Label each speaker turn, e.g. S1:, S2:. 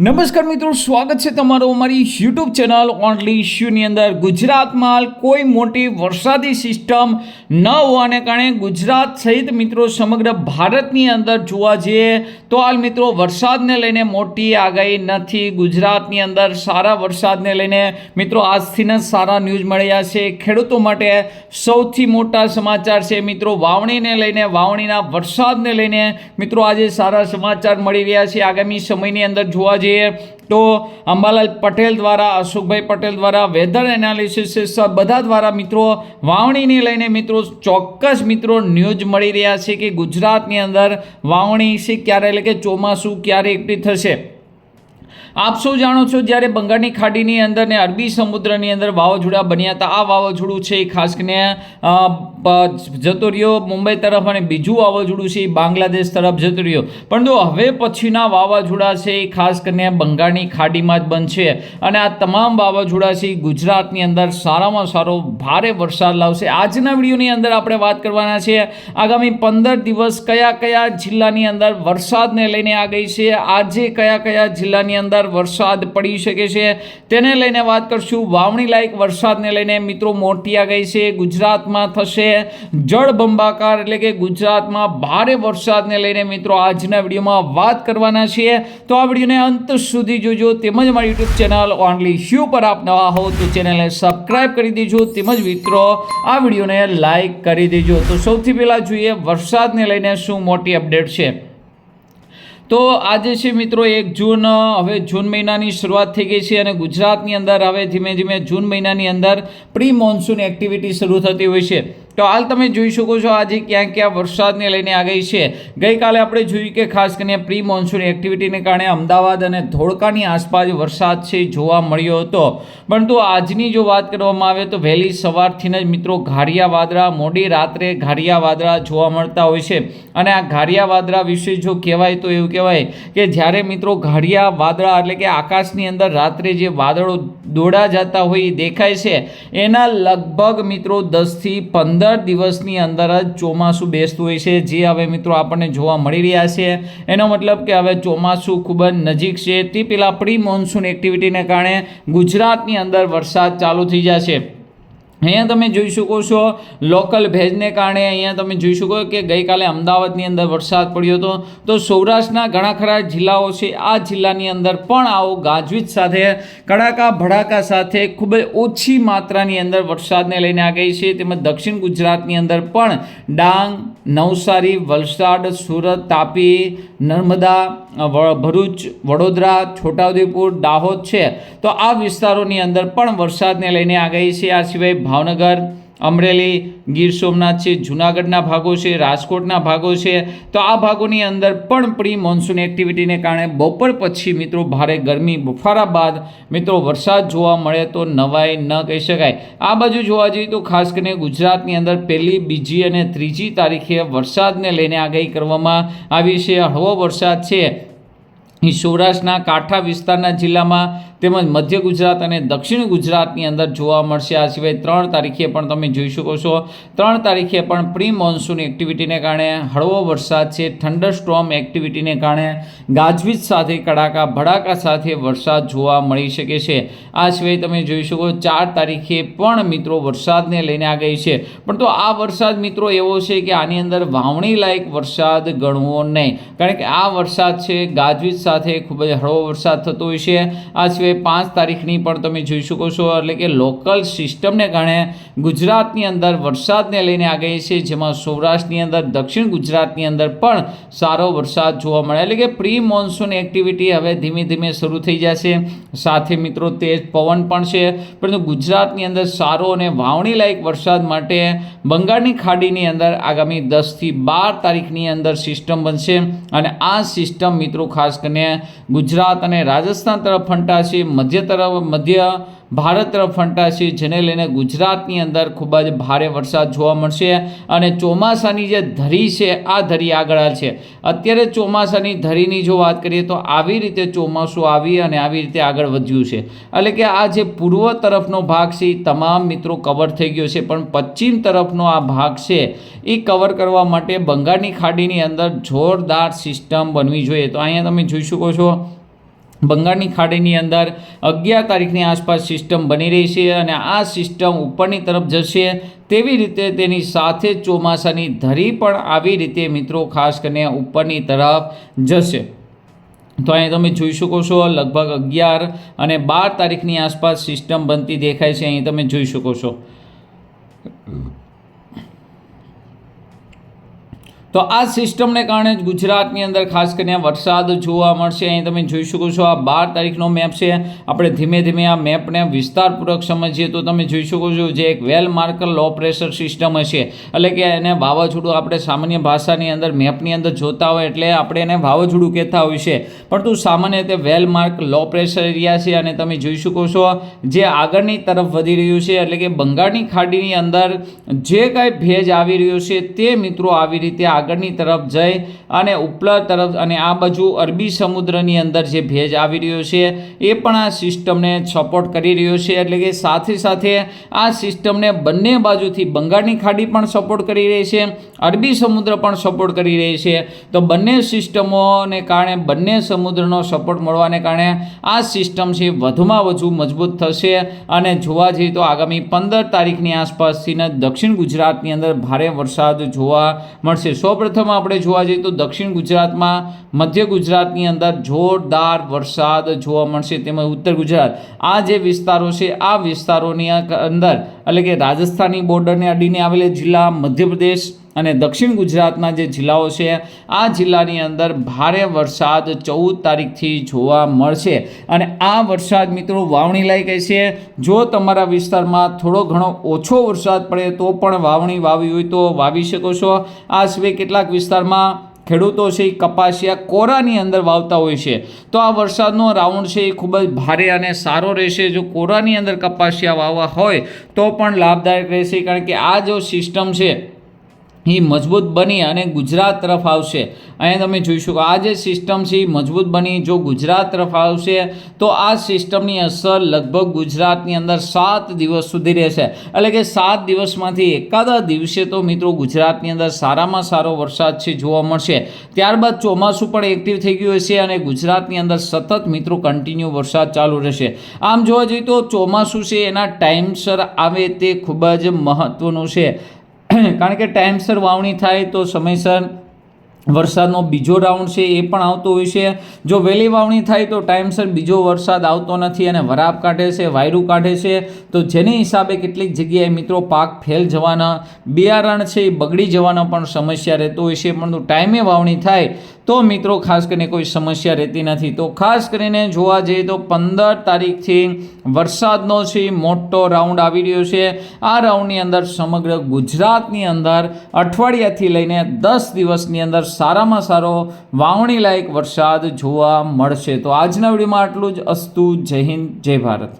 S1: નમસ્કાર મિત્રો, સ્વાગત છે તમારું અમારી યુટ્યુબ ચેનલ ઓનલી ઇશ્યુની અંદર. ગુજરાતમાં કોઈ મોટી વરસાદી સિસ્ટમ ન હોવાને કારણે ગુજરાત સહિત મિત્રો સમગ્ર ભારતની અંદર જોવા જઈએ તો હાલ મિત્રો વરસાદને લઈને મોટી આગાહી નથી. ગુજરાતની અંદર સારા વરસાદને લઈને મિત્રો આજથી જ સારા ન્યૂઝ મળ્યા છે. ખેડૂતો માટે સૌથી મોટા સમાચાર છે મિત્રો વાવણીને લઈને, વાવણીના વરસાદને લઈને મિત્રો આજે સારા સમાચાર મળી રહ્યા છે. આગામી સમયની અંદર જોવા જઈએ તો અંબાલાલ પટેલ દ્વારા, અશોકભાઈ પટેલ દ્વારા, વેધર એનાલિસિસ બધા દ્વારા મિત્રો, વાવણીને લઈને મિત્રો, ચોક્કસ મિત્રો, ન્યૂઝ મળી રહ્યા છે કે ગુજરાતની અંદર વાવણી છે ક્યારે? એટલે કે ચોમાસું ક્યારે એકઠી થશે? આપ સૌ જાણો છો જ્યારે બંગાળની ખાડીની અંદર ને અરબી સમુદ્રની અંદર વાવાઝોડા બન્યા હતા, આ વાવાઝોડું છે એ ખાસ કરીને જતો રહ્યો મુંબઈ તરફ અને બીજું વાવાઝોડું છે એ બાંગ્લાદેશ તરફ જતો રહ્યો. પરંતુ હવે પછીના વાવાઝોડા છે એ ખાસ કરીને બંગાળની ખાડીમાં જ બનશે અને આ તમામ વાવાઝોડા છે એ ગુજરાતની અંદર સારામાં સારો ભારે વરસાદ લાવશે. આજના વિડીયોની અંદર આપણે વાત કરવાના છે, આગામી પંદર દિવસ કયા કયા જિલ્લાની અંદર વરસાદને લઈને આ ગઈ છે, આજે કયા કયા જિલ્લાની અંદર વરસાદ પડી શકે છે. તેને લઈને વાત કરશું વાવણી લાયક વરસાદને લઈને. મિત્રો મોટી ગઈ છે, ગુજરાતમાં થશે જળબંબાકાર એટલે કે ગુજરાતમાં ભારે વરસાદને લઈને. મિત્રો, આજના વિડીયોમાં વાત કરવાના છીએ. તો આ વિડીયોને અંત સુધી જોજો. તેમજ મારી યુટ્યુબ ચેનલ ઓનલી શ્યુ પર આપ નવા હો તો ચેનલને સબસ્ક્રાઈબ કરી દેજો. તેમજ મિત્રો, આ વિડીયોને લાઈક કરી દેજો. તો સૌથી પહેલાં જોઈએ વરસાદને લઈને શું મોટી અપડેટ છે. તો આજે છે મિત્રો, એક જૂન હવે જૂન મહિનાની શરૂઆત થઈ ગઈ છે અને ગુજરાતની અંદર હવે ધીમે ધીમે જૂન મહિનાની અંદર પ્રી મોન્સૂન એક્ટિવિટી શરૂ થતી હોય છે. તો હાલ તમે જોઈ શકો છો આજે ક્યાં ક્યાં વરસાદને લઈને આ ગઈ છે. ગઈકાલે આપણે જોયું કે ખાસ કરીને પ્રી મોન્સૂન એક્ટિવિટીને કારણે અમદાવાદ અને ધોળકાની આસપાસ વરસાદ છે જોવા મળ્યો હતો. પરંતુ આજની જો વાત કરવામાં આવે તો વહેલી સવારથી જ મિત્રો ઘારિયા વાદળા મોડી રાત્રે ઘારિયા વાદળા જોવા મળતા હોય છે. અને આ ઘારિયા વાદળા વિશે જો કહેવાય તો એવું કહેવાય કે જ્યારે મિત્રો ઘારિયા વાદળા એટલે કે આકાશની અંદર રાત્રે જે વાદળો દોડા જતા હોય એ દેખાય છે. એના લગભગ મિત્રો દસથી પંદર દિવસની અંદર જ ચોમાસું બેસતું હોય છે. જે હવે મિત્રો આપણને જોવા મળી રહ્યા છે. એનો મતલબ કે હવે ચોમાસું ખૂબ જ નજીક છે. તે પેલા પ્રી મોન્સૂન એક્ટિવિટીને કારણે ગુજરાતની અંદર વરસાદ ચાલુ થઈ જશે. અહીંયા તમે જોઈ શકો છો, લોકલ ભેજને કારણે અહીંયા તમે જોઈ શકો કે ગઈકાલે અમદાવાદની અંદર વરસાદ પડ્યો હતો. તો સૌરાષ્ટ્રના ઘણા ખરા જિલ્લાઓ છે, આ જિલ્લાની અંદર પણ આવો ગાજવીજ સાથે, કડાકા ભડાકા સાથે ખૂબ જ ઓછી માત્રાની અંદર વરસાદને લઈને આ ગઈ છે. તેમજ દક્ષિણ ગુજરાતની અંદર પણ ડાંગ, નવસારી, વલસાડ, સુરત, તાપી, નર્મદા ભરૂચ, વડોદરા, છોટાઉદેપુર, દાહોદ છે. તો આ વિસ્તારોની અંદર પણ વરસાદને લઈને આ ગઈ છે. આ સિવાય ભાવનગર અમરેલી, ગીર સોમનાથ છે, જૂનાગઢના ભાગો છે, રાજકોટના ભાગો છે. તો આ ભાગોની અંદર પણ પ્રી મોન્સૂન એક્ટિવિટીને કારણે બપોર પછી મિત્રો ભારે ગરમી, બફારા બાદ મિત્રો વરસાદ જોવા મળે તો નવાઈ ન કહી શકાય. આ બાજુ જોવા જઈએ તો ખાસ કરીને ગુજરાતની અંદર પહેલી, બીજી અને ત્રીજી તારીખે વરસાદને લઈને આગાહી કરવામાં આવી છે. હળવો વરસાદ છે. સૌરાષ્ટ્રના કાંઠા વિસ્તારના જિલ્લામાં તેમજ મધ્ય ગુજરાત અને દક્ષિણ ગુજરાતની અંદર જોવા મળશે. આ સિવાય ત્રણ તારીખે પણ તમે જોઈ શકો છો. ત્રણ તારીખે પણ પ્રી મોન્સૂન એક્ટિવિટીને કારણે હળવો વરસાદ છે. થંડર સ્ટ્રોમ એક્ટિવિટીને કારણે ગાજવીજ સાથે, કડાકા ભડાકા સાથે વરસાદ જોવા મળી શકે છે. આ સિવાય તમે જોઈ શકો ચાર તારીખે પણ મિત્રો વરસાદને લઈને આ ગઈ છે. પણ તો આ વરસાદ મિત્રો એવો છે કે આની અંદર વાવણી લાયક વરસાદ ગણવો નહીં. કારણ કે આ વરસાદ છે, ગાજવીજ સાથે ખૂબ જ હળવો વરસાદ થતો હોય છે. આ સિવાય પાંચ તારીખની પણ તમે જોઈ શકો છો. એટલે કે લોકલ સિસ્ટમને કારણે ગુજરાતની અંદર વરસાદને લઈને આગળ છે. જેમાં સૌરાષ્ટ્રની અંદર, દક્ષિણ ગુજરાતની અંદર પણ સારો વરસાદ જોવા મળે એટલે કે પ્રી મોન્સૂન એક્ટિવિટી હવે ધીમે ધીમે શરૂ થઈ જશે. સાથે મિત્રો તેજ પવન પણ છે. પરંતુ ગુજરાતની અંદર સારો અને વાવણી લાયક વરસાદ માટે બંગાળની ખાડીની અંદર આગામી દસથી બાર તારીખની અંદર સિસ્ટમ બનશે. અને આ સિસ્ટમ મિત્રો ખાસ કરીને ગુજરાત અને રાજસ્થાન તરફ ફંટાશે. મધ્ય તરફ, મધ્ય ભારત તરફ ફંટાશે, જેને લઈને ગુજરાતની અંદર ખૂબ જ ભારે વરસાદ જોવા મળશે અને ચોમાસાની જે ધરી છે, આ ધરી આગળ છે અત્યારે ચોમાસાની ધરીની જો વાત કરીએ તો આવી રીતે ચોમાસું આવી અને આવી રીતે આગળ વધ્યું છે. એટલે કે આ જે પૂર્વ તરફનો ભાગ છે, એ તમામ મિત્રો કવર થઈ ગયો છે. પણ પશ્ચિમ તરફનો આ ભાગ છે, એ કવર કરવા માટે બંગાળની ખાડીની અંદર જોરદાર સિસ્ટમ બનવી જોઈએ. તો અહીંયા તમે જોઈ શકો છો બંગાળની ખાડીની અંદર અગિયાર તારીખની આસપાસ સિસ્ટમ બની રહી છે અને આ સિસ્ટમ ઉપરની તરફ જશે. તેવી રીતે તેની સાથે ચોમાસાની ધરી પણ આવી રીતે મિત્રો ખાસ કરીને ઉપરની તરફ જશે. તો અહીં તમે જોઈ શકો છો લગભગ અગિયાર અને બાર તારીખની આસપાસ સિસ્ટમ બનતી દેખાય છે. અહીં તમે જોઈ શકો છો. તો આ સિસ્ટમને કારણે જ ગુજરાતની અંદર ખાસ કરીને વરસાદ જોવા મળશે. અહીં તમે જોઈ શકો છો આ બાર તારીખનો મેપ છે. આપણે ધીમે ધીમે આ મેપને વિસ્તારપૂર્વક સમજીએ તો તમે જોઈ શકો છો જે એક well marker low pressure system હશે. એટલે કે એને વાવાઝોડું આપણે સામાન્ય ભાષાની અંદર મેપની અંદર જોતા હોય એટલે આપણે એને વાવાઝોડું કહેતા હોય છે. પરંતુ સામાન્ય રીતે well marked low pressure area છે અને તમે જોઈ શકો છો જે આગળની તરફ વધી રહ્યું છે. એટલે કે બંગાળની ખાડીની અંદર જે કાંઈ ભેજ આવી રહ્યો છે તે મિત્રો આવી રીતે આગળની તરફ જઈ અને ઉપલા તરફ અને આ બાજુ અરબી સમુદ્રની અંદર જે ભેજ આવી રહ્યો છે, એ પણ આ સિસ્ટમને સપોર્ટ કરી રહ્યો છે. એટલે કે સાથે સાથે આ સિસ્ટમને બંને બાજુથી બંગાળની ખાડી પણ સપોર્ટ કરી રહી છે, અરબી સમુદ્ર પણ સપોર્ટ કરી રહી છે. તો બંને સિસ્ટમોને કારણે, બંને સમુદ્રનો સપોર્ટ મળવાને કારણે આ સિસ્ટમ છે વધુમાં વધુ મજબૂત થશે. અને જોવા જઈએ તો આગામી પંદર તારીખની આસપાસથી દક્ષિણ ગુજરાતની અંદર ભારે વરસાદ જોવા મળશે. સૌપ્રથમ આપણે જોવા જઈએ તો દક્ષિણ ગુજરાતમાં મધ્ય ગુજરાતની અંદર જોરદાર વરસાદ જોવા મળશે. તેમજ ઉત્તર ગુજરાત આ જે વિસ્તારો છે, આ વિસ્તારોની અંદર એટલે કે રાજસ્થાની બોર્ડરને અડીને આવેલા જિલ્લા મધ્યપ્રદેશ અને દક્ષિણ ગુજરાતના જે જિલ્લાઓ છે, આ જિલ્લાની અંદર ભારે વરસાદ ચૌદ તારીખથી જોવા મળશે. અને આ વરસાદ મિત્રો વાવણી લાયક છે જો તમારા વિસ્તારમાં થોડો ઘણો ઓછો વરસાદ પડે તો પણ વાવણી વાવી હોય તો વાવી શકો છો. આ સિવાય કેટલાક વિસ્તારમાં ખેડૂતો છે એ કપાસિયા કોરાની અંદર વાવતા હોય છે. તો આ વરસાદનો રાઉન્ડ છે એ ખૂબ જ ભારે અને સારો રહેશે. જો કોરાની અંદર કપાસિયા વાવવા હોય તો પણ લાભદાયક રહેશે કારણ કે આ જો સિસ્ટમ છે એ મજબૂત બની અને ગુજરાત તરફ આવશે. અહીંયા તમે જોઈ શકો આ જે સિસ્ટમ છે એ મજબૂત બની. જો ગુજરાત તરફ આવશે, તો આ સિસ્ટમની અસર લગભગ ગુજરાતની અંદર સાત દિવસ સુધી રહેશે. એટલે કે સાત દિવસમાંથી એકાદા દિવસે તો મિત્રો ગુજરાતની અંદર સારામાં સારો વરસાદ છે, જોવા મળશે. ત્યારબાદ ચોમાસું પણ એક્ટિવ થઈ ગયું હશે અને ગુજરાતની અંદર સતત મિત્રો કન્ટિન્યુ વરસાદ ચાલુ રહેશે. આમ જોવા જઈએ તો ચોમાસું છે, એના ટાઈમસર આવે તે ખૂબ જ મહત્ત્વનું છે. કારણ કે ટાઈમસર વાવણી થાય તો સમયસર વરસાદનો બીજો રાઉન્ડ છે એ પણ આવતો હોય છે. જો વહેલી વાવણી થાય તો ટાઈમસર બીજો વરસાદ આવતો નથી અને વરાપ કાઢે છે, વાયરું કાઢે છે. તો જેની હિસાબે કેટલીક જગ્યાએ મિત્રો પાક ફેલ જવાના, બિયારણ છે એ બગડી જવાનો પણ સમસ્યા રહેતો હોય છે. પરંતુ ટાઈમે વાવણી થાય તો મિત્રો, ખાસ કરીને કોઈ સમસ્યા રહેતી નથી. તો ખાસ કરીને જોવા જઈએ તો પંદર તારીખથી વરસાદનો છે, મોટો રાઉન્ડ આવી રહ્યો છે. આ રાઉન્ડની અંદર સમગ્ર ગુજરાતની અંદર અઠવાડિયાથી લઈને દસ દિવસની અંદર સારામાં સારો વાવણી લાયક વરસાદ જોવા મળશે. તો આજના વિડીયોમાં આટલું જ. અસ્તુ, જય હિન્દ, જય ભારત.